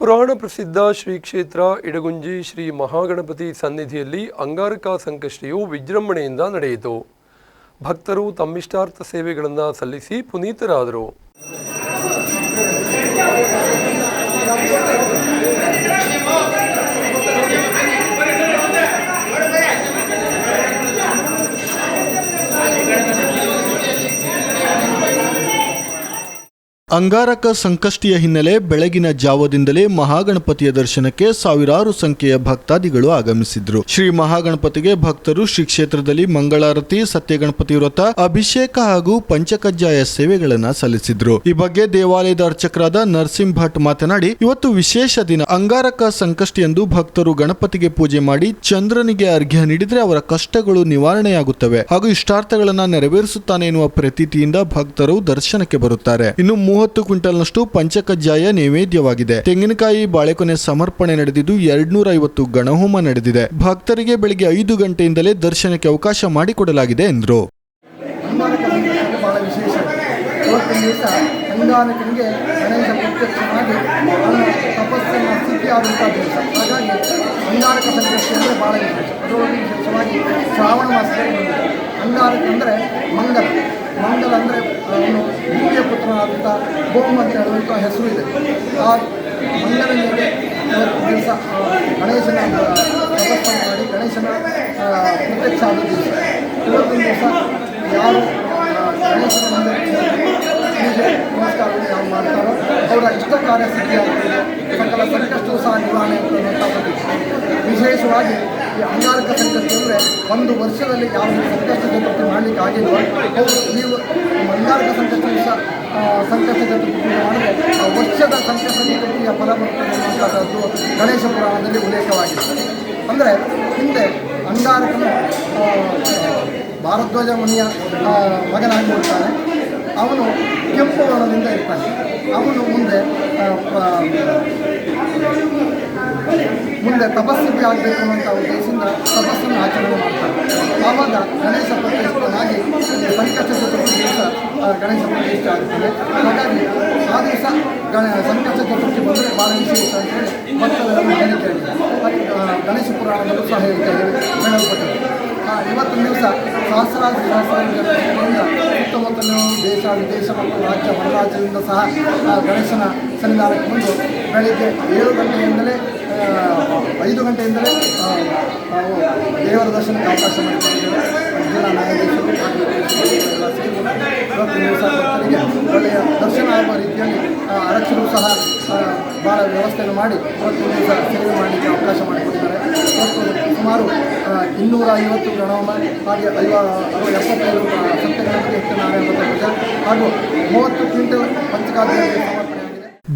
ಪುರಾಣ ಪ್ರಸಿದ್ಧ ಶ್ರೀ ಕ್ಷೇತ್ರ ಇಡಗುಂಜಿ ಶ್ರೀ ಮಹಾಗಣಪತಿ ಸನ್ನಿಧಿಯಲ್ಲಿ ಅಂಗಾರಕ ಸಂಕಷ್ಟಿಯು ವಿಜೃಂಭಣೆಯಿಂದ ನಡೆಯಿತು. ಭಕ್ತರು ತಮ್ಮಿಷ್ಟಾರ್ಥ ಸೇವೆಗಳನ್ನು ಸಲ್ಲಿಸಿ ಪುನೀತರಾದರು. ಅಂಗಾರಕ ಸಂಕಷ್ಟಿಯ ಹಿನ್ನೆಲೆ ಬೆಳಗಿನ ಜಾವದಿಂದಲೇ ಮಹಾಗಣಪತಿಯ ದರ್ಶನಕ್ಕೆ ಸಾವಿರಾರು ಸಂಖ್ಯೆಯ ಭಕ್ತಾದಿಗಳು ಆಗಮಿಸಿದ್ರು. ಶ್ರೀ ಮಹಾಗಣಪತಿಗೆ ಭಕ್ತರು ಶ್ರೀ ಕ್ಷೇತ್ರದಲ್ಲಿ ಮಂಗಳಾರತಿ, ಸತ್ಯಗಣಪತಿ ವ್ರತ, ಅಭಿಷೇಕ ಹಾಗೂ ಪಂಚಕಜ್ಜಾಯ ಸೇವೆಗಳನ್ನ ಸಲ್ಲಿಸಿದ್ರು. ಈ ಬಗ್ಗೆ ದೇವಾಲಯದ ಅರ್ಚಕರಾದ ನರಸಿಂಹ ಭಟ್ ಮಾತನಾಡಿ, ಇವತ್ತು ವಿಶೇಷ ದಿನ. ಅಂಗಾರಕ ಸಂಕಷ್ಟಿಯಂದು ಭಕ್ತರು ಗಣಪತಿಗೆ ಪೂಜೆ ಮಾಡಿ ಚಂದ್ರನಿಗೆ ಅರ್ಘ್ಯ ನೀಡಿದ್ರೆ ಅವರ ಕಷ್ಟಗಳು ನಿವಾರಣೆಯಾಗುತ್ತವೆ. ಹಾಗೂ ಇಷ್ಟಾರ್ಥಗಳನ್ನ ನೆರವೇರಿಸುತ್ತಾನೆ ಎನ್ನುವ ಪ್ರತೀತಿಯಿಂದ ಭಕ್ತರು ದರ್ಶನಕ್ಕೆ ಬರುತ್ತಾರೆ. ಇನ್ನು ಮೂವತ್ತು ಕ್ವಿಂಟಲ್ನಷ್ಟು ಪಂಚಕಜ್ಜಾಯ ನೈವೇದ್ಯವಾಗಿದೆ. ತೆಂಗಿನಕಾಯಿ ಬಾಳೆಕೊನೆ ಸಮರ್ಪಣೆ ನಡೆದಿದ್ದು ಎರಡ್ನೂರ ಐವತ್ತು ಗಣಹೋಮ ನಡೆದಿದೆ. ಭಕ್ತರಿಗೆ ಬೆಳಗ್ಗೆ ಐದು ಗಂಟೆಯಿಂದಲೇ ದರ್ಶನಕ್ಕೆ ಅವಕಾಶ ಮಾಡಿಕೊಡಲಾಗಿದೆ ಎಂದರು. ಅಂಗಾರಕ ಸಂಕಷ್ಟ ಅಂದರೆ ಭಾಳ ವಿಶೇಷ. ಅದರೊಳಗೆ ವಿಶೇಷವಾಗಿ ಶ್ರಾವಣ ಮಾಸದಲ್ಲಿ ಬಂದಿದೆ. ಅಂಗಾರಕ ಅಂದರೆ ಮಂಗಲ ಮಂಗಲ ಅಂದರೆ ಅವನು ದಿವ್ಯ ಪುತ್ರನಾದಂಥ ಗೋಮ್ ಅಂತ ಹೇಳುವಂಥ ಹೆಸರು ಇದೆ. ಆ ಮಂಗಲನಿಗೆ ಇವತ್ತು ದಿವಸ ಗಣೇಶನ ವ್ಯವಸ್ಥೆ ಮಾಡಿ ಗಣೇಶನ ಪ್ರತ್ಯಕ್ಷ ಆದ ದಿವಸ ಇವತ್ತಿನ ದಿವಸ ಯಾರು ಗಣೇಶನ ಮುಂದೆ ಪೂಜೆ ನಮಸ್ಕಾರವನ್ನು ಯಾರು ಮಾಡ್ತಾರೋ, ಅವರ ಇಷ್ಟ ಕಾರ್ಯ ಸಿದ್ಧಿಯಾಗ್ತದೆ. ಸಕಲ ಸಂಕಷ್ಟವೂ ಸಹ ನಿವಾರಣೆ ವಿಶೇಷವಾಗಿ ಈ ಅಂಗಾರಕ ಸಂಕಷ್ಟ ಅಂದರೆ ಒಂದು ವರ್ಷದಲ್ಲಿ ಯಾವ ಸಂಕಷ್ಟ ಚತುರ್ಥಿ ಮಾಡಲಿಕ್ಕೆ ಆಗಿಲ್ಲ. ನೀವು ಅಂಗಾರಕ ಸಂಕಷ್ಟ ವಿಷ ಸಂಕಷ್ಟ ಚತುರ್ಥಿ ಮಾಡಿದರೆ ಆ ವರ್ಷದ ಸಂಕಷ್ಟ ಚತುರ್ಥಿಯ ಫಲ ಬರ್ತದೆ ಗಣೇಶ ಪುರಾಣದಲ್ಲಿ ಉಲ್ಲೇಖವಾಗಿದೆ. ಅಂದರೆ ಹಿಂದೆ ಅಂಗಾರಕನು ಭಾರದ್ವಾಜ ಮುನಿಯ ಮಗನಾಗಿ ಅವನು ಕೆಂಪು ವರ್ಣದಿಂದ ಇರ್ತಾನೆ. ಅವನು ಮುಂದೆ ಮುಂದೆ ತಪಸ್ಸಿಗೆ ಆಗಬೇಕು ಅನ್ನುವಂಥ ಉದ್ದೇಶದಿಂದ ತಪಸ್ಸನ್ನು ಆಚರಣೆ ಮಾಡ್ತಾರೆ. ಆವಾಗ ಗಣೇಶ ಪ್ರತಿಷ್ಠನಾಗಿ ಸಂಕಷ್ಟ ಚತುರ್ಥಿ ದಿವಸ ಗಣೇಶ ಪ್ರತಿಷ್ಠೆ ಆಗ್ತದೆ ಹಾಗಾಗಿ ಆ ದಿವಸ ಗಣ ಸಂಕಷ್ಟ ಚತುರ್ಥಿ ಬಂದರೆ ಭಾಳ ವಿಶೇಷ ಅಂತೇಳಿ ಭಕ್ತರಲ್ಲಿ ಹೇಳಿಕೆ ಗಣೇಶ ಪುರಾಣದಲ್ಲೂ ಸಹ ಹೇಳಿಕೆ ಹೇಳಿ ಹೇಳಲ್ಪಟ್ಟಿದೆ. ಆ, ಇವತ್ತಿನ ದಿವಸ ಸಹಸ್ರಾರು ಜನರಿಂದ ಸುತ್ತಮುತ್ತಲಿನ ದೇಶ ವಿದೇಶ ಮತ್ತು ರಾಜ್ಯ ಹೊರರಾಜ್ಯದಿಂದ ಸಹ ಗಣೇಶನ ಸನ್ನಿಧಾನಕ್ಕೆ ಬಂದು ಬೆಳಿಗ್ಗೆ ಏಳು ಗಂಟೆಯಿಂದಲೇ ಐದು ಗಂಟೆಯಿಂದಲೇ ದೇವರ ದರ್ಶನಕ್ಕೆ ಅವಕಾಶ ಮಾಡಿಕೊಂಡಿದ್ದೇವೆ ಒಳ್ಳೆಯ ದರ್ಶನ ಆಗುವ ರೀತಿಯಲ್ಲಿ ಆ, ಅರಕ್ಷರು ಸಹ ಭಾಳ ವ್ಯವಸ್ಥೆಯನ್ನು ಮಾಡಿ ಇವತ್ತು ದಿವಸ ಸೇವೆ ಮಾಡಲಿಕ್ಕೆ ಅವಕಾಶ ಮಾಡಿಕೊಟ್ಟಿದ್ದಾರೆ. ಇವತ್ತು ಸುಮಾರು ಇನ್ನೂರ ಐವತ್ತು ಗಣಹೋಮ ಹಾಗೆ ಐವ ಎಪ್ಪತ್ತೈದು ಸತ್ಯಗಳಲ್ಲಿ ಸತ್ಯನಾರಾಯಣ ಪೂಜೆ ಹಾಗೂ ಮೂವತ್ತು ಕ್ವಿಂಟಲ್ ಸಮರ್ಪಣೆಯಾಗಿದೆ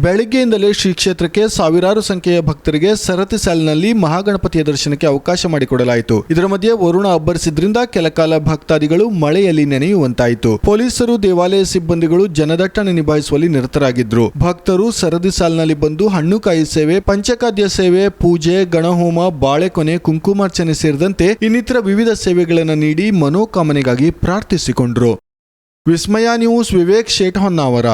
ಬೆಳಗ್ಗೆಯಿಂದಲೇ ಶ್ರೀ ಕ್ಷೇತ್ರಕ್ಕೆ ಸಾವಿರಾರು ಸಂಖ್ಯೆಯ ಭಕ್ತರಿಗೆ ಸರತಿ ಸಾಲಿನಲ್ಲಿ ಮಹಾಗಣಪತಿಯ ದರ್ಶನಕ್ಕೆ ಅವಕಾಶ ಮಾಡಿಕೊಡಲಾಯಿತು. ಇದರ ಮಧ್ಯೆ ವರುಣ ಅಬ್ಬರಿಸಿದ್ರಿಂದ ಕೆಲಕಾಲ ಭಕ್ತಾದಿಗಳು ಮಳೆಯಲ್ಲಿ ನೆನೆಯುವಂತಾಯಿತು. ಪೊಲೀಸರು, ದೇವಾಲಯ ಸಿಬ್ಬಂದಿಗಳು ಜನದಟ್ಟಣೆ ನಿಭಾಯಿಸುವಲ್ಲಿ ನಿರತರಾಗಿದ್ರು. ಭಕ್ತರು ಸರದಿ ಸಾಲಿನಲ್ಲಿ ಬಂದು ಹಣ್ಣುಕಾಯಿ ಸೇವೆ ಪಂಚಖಾದ್ಯ ಸೇವೆ, ಪೂಜೆ, ಗಣಹೋಮ ಬಾಳೆಕೊನೆ ಕುಂಕುಮಾರ್ಚನೆ ಸೇರಿದಂತೆ ಇನ್ನಿತರ ವಿವಿಧ ಸೇವೆಗಳನ್ನು ನೀಡಿ ಮನೋಕಾಮನೆಗಾಗಿ ಪ್ರಾರ್ಥಿಸಿಕೊಂಡ್ರು. ವಿಸ್ಮಯ ನ್ಯೂಸ್, ವಿವೇಕ್ ಶೇಟ್ ಹೊನ್ನಾವರ